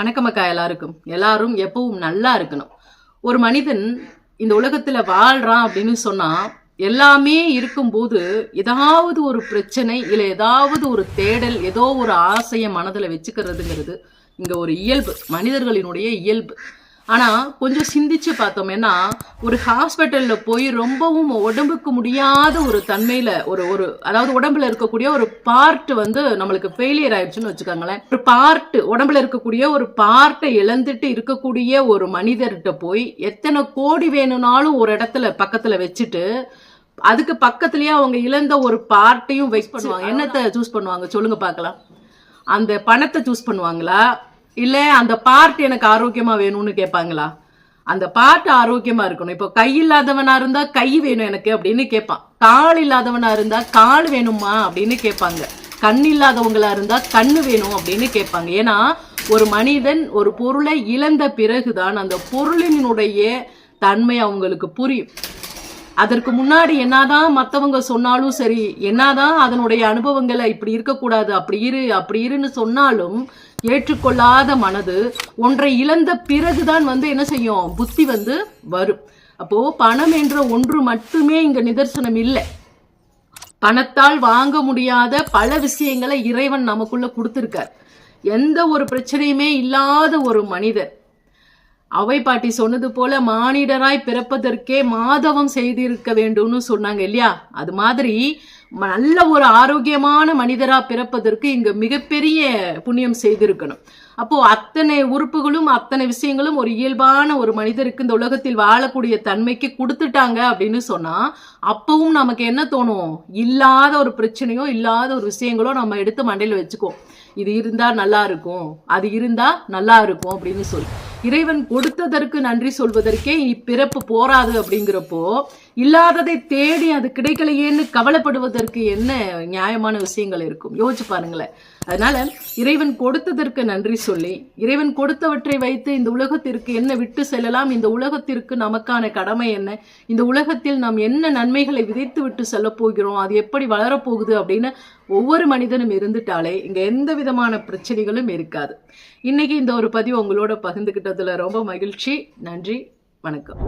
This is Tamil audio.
வணக்கம் அக்கா எல்லாருக்கும். எல்லாரும் எப்பவும் நல்லா இருக்கணும். ஒரு மனிதன் இந்த உலகத்துல வாழ்றான் அப்படின்னு சொன்னா எல்லாமே இருக்கும்போது ஏதாவது ஒரு பிரச்சனை இல்லை ஏதாவது ஒரு தேடல் ஏதோ ஒரு ஆசையை மனதில் வச்சுக்கிறதுங்கிறது இங்க ஒரு இயல்பு. மனிதர்களினுடைய இயல்பு. ஆனா கொஞ்சம் சிந்திச்சு பார்த்தோம்னா ஒரு ஹாஸ்பிட்டல்ல போய் ரொம்பவும் உடம்புக்கு முடியாத ஒரு தன்மையில ஒரு ஒரு அதாவது உடம்புல இருக்கக்கூடிய ஒரு பார்ட் வந்து நம்மளுக்கு ஃபெயிலியர் ஆயிடுச்சுன்னு வச்சுக்கோங்களேன். ஒரு பார்ட் உடம்புல இருக்கக்கூடிய ஒரு பார்ட்டை இழந்துட்டு இருக்கக்கூடிய ஒரு மனிதர்கிட்ட போய் எத்தனை கோடி வேணும்னாலும் ஒரு இடத்துல பக்கத்துல வச்சுட்டு அதுக்கு பக்கத்துலயே அவங்க இழந்த ஒரு பார்ட்டையும் வெயிட் பண்ணுவாங்க. என்னத்தை சூஸ் பண்ணுவாங்க? சொல்லுங்க பார்க்கலாம். அந்த பணத்தை சூஸ் பண்ணுவாங்களா? இல்லை அந்த பார்ட் எனக்கு ஆரோக்கியமா வேணும்னு கேட்பாங்களா அந்த பார்ட் ஆரோக்கியமா இருக்கணும். இப்போ கை இல்லாதவனா இருந்தா கை வேணும் எனக்கு அப்படின்னு கேட்பான் கால் இல்லாதவனா இருந்தா கால் வேணுமா அப்படின்னு கேட்பாங்க கண் இல்லாதவங்களா இருந்தா கண்ணு வேணும் அப்படின்னு கேட்பாங்க ஏன்னா ஒரு மனிதன் ஒரு பொருளை இழந்த பிறகுதான் அந்த பொருளினுடைய தன்மை அவங்களுக்கு புரியும். அதற்கு முன்னாடி என்னதான் மற்றவங்க சொன்னாலும் சரி என்னதான் அதனுடைய அனுபவங்களை இப்படி இருக்கக்கூடாது அப்படி இரு அப்படி இருன்னு சொன்னாலும் ஏற்றுக்கொள்ளாத மனது ஒன்றை இழந்த பிறகுதான் வந்து என்ன செய்யும்? புத்தி வந்து வரும். அப்போ பணம் என்ற ஒன்று மட்டுமே இங்க நிதர்சனம் இல்லை. பணத்தால் வாங்க முடியாத பல விஷயங்களை இறைவன் நமக்குள்ள கொடுத்துருக்கார். எந்த ஒரு பிரச்சனையுமே இல்லாத ஒரு மனிதர். அவை பாட்டி சொன்னது போல மானிடராய் பிறப்பதற்கே மாதவம் செய்திருக்க வேண்டும்னு சொன்னாங்க இல்லையா? அது மாதிரி நல்ல ஒரு ஆரோக்கியமான மனிதரா பிறப்பதற்கு இங்க மிகப்பெரிய புண்ணியம் செய்திருக்கணும். அப்போ அத்தனை உறுப்புகளும் அத்தனை விஷயங்களும் ஒரு இயல்பான ஒரு மனிதருக்கு இந்த உலகத்தில் வாழக்கூடிய தன்மைக்கு கொடுத்துட்டாங்க அப்படின்னு சொன்னா அப்பவும் நமக்கு என்ன தோணும்? இல்லாத ஒரு பிரச்சனையோ இல்லாத ஒரு விஷயங்களோ நம்ம எடுத்து மண்டையில் வச்சுக்குவோம். இது இருந்தா நல்லா இருக்கும் அது இருந்தா நல்லா இருக்கும் அப்படின்னு சொல்லி. இறைவன் கொடுத்ததற்கு நன்றி சொல்வதற்கே இப்பிறப்பு போராது அப்படிங்கிறப்போ இல்லாததை தேடி அது கிடைக்கலையேன்னு கவலைப்படுவதற்கு என்ன நியாயமான விஷயங்கள் இருக்கும்? யோசிச்சு பாருங்களேன். அதனால இறைவன் கொடுத்ததற்கு நன்றி சொல்லி இறைவன் கொடுத்தவற்றை வைத்து இந்த உலகத்திற்கு என்ன விட்டு செல்லலாம் இந்த உலகத்திற்கு நமக்கான கடமை என்ன இந்த உலகத்தில் நாம் என்ன நன்மைகளை விதைத்து விட்டு செல்ல போகிறோம் அது எப்படி வளரப்போகுது அப்படின்னு ஒவ்வொரு மனிதனும் இருந்துட்டாலே இங்க எந்த விதமான பிரச்சனைகளும் இருக்காது. இன்னைக்கு இந்த ஒரு பதிவு உங்களோட பகிர்ந்துக்கிட்டதுல ரொம்ப மகிழ்ச்சி. நன்றி. வணக்கம்.